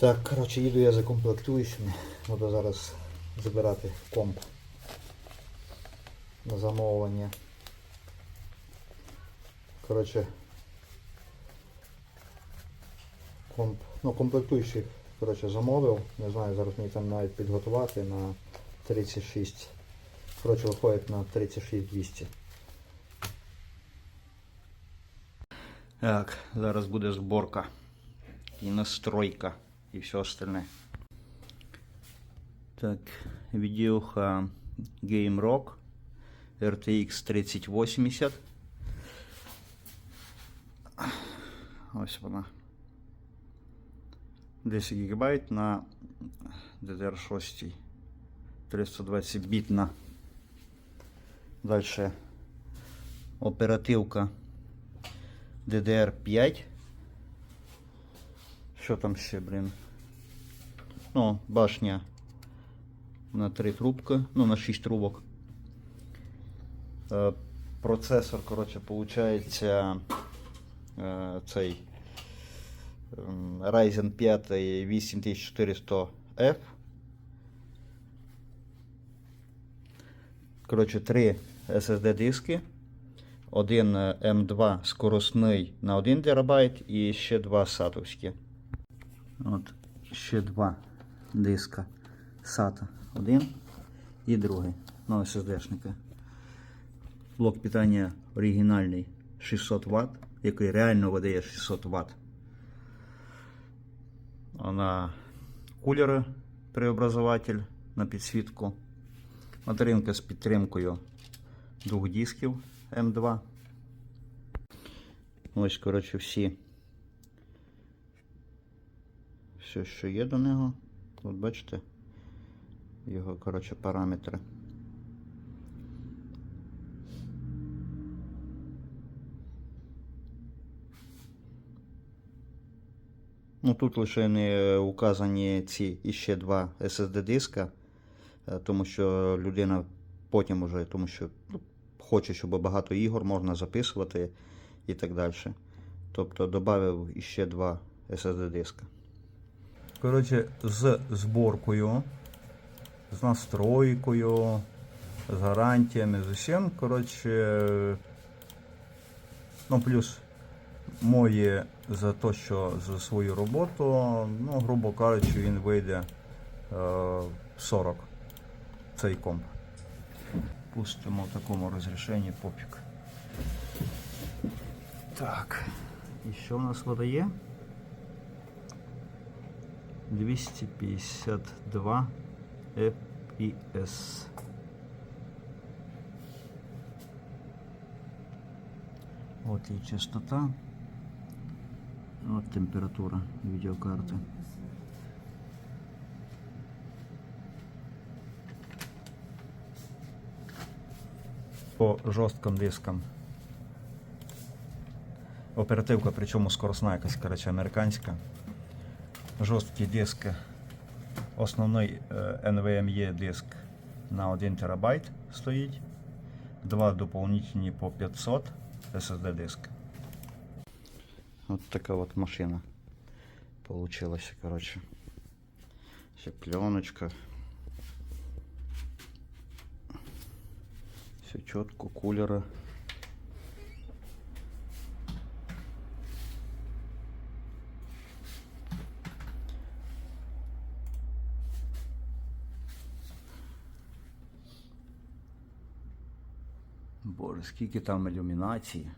Так, коротше, їду я за комплектуючими. Буду зараз забирати комп на замовлення. Коротше, комп, ну, комплектуючих коротше, замовив. Не знаю, зараз мені там навіть підготувати на 36. Коротше, виходить на 36 200. Так, зараз буде зборка і настройка і все остальне. Так, видеоха Game Rock RTX 3080. Ось вона. 10 ГБ на DDR6 320 бітна. Дальше оперативка DDR5. Що там ще, блін? Ну, башня на 3 трубки, ну на 6 трубок. Е, процесор, коротше, получається е, цей ем, Ryzen 5 8400F. Коротше, 3 SSD диски. Один е, М2 скоросний на 1 ТБ і ще два сатовські. От ще два диска SATA. Один і другий. Ну, SSD-шника. Блок питання оригінальний 600 Вт, який реально видає 600 Вт. На кулери преобразователь на підсвітку. Материнка з підтримкою двох дисків М2. Ось, коротше, всі. Все, що є до нього. От бачите, його, коротше, параметри. Ну, тут лише не указані ці іще два SSD диска, е, тому що людина потім уже, тому що ну, хоче, щоб багато ігор можна записувати і так далі. Тобто додав іще два SSD диска. Коротше, з зборкою, з настройкою, з гарантіями, з усім. Коротше, ну плюс моє за те, що за свою роботу, ну, грубо кажучи, він вийде е, 40 цей комп. Пустимо в такому розрішенні попік. Так. І що у нас видає? 252 FPS. От і частота. От температура відеокарти. По жорстким дискам. Оперативка, причому скоросна якась, коротше, американська. Жорсткі диски. Основний е, NVMe диск на 1 ТБ стоїть. Два дополнительні по 500 SSD диск. Вот такая вот машина получилась, короче. Все пленочка. Все четко, кулера. Боже, скільки там ілюмінації.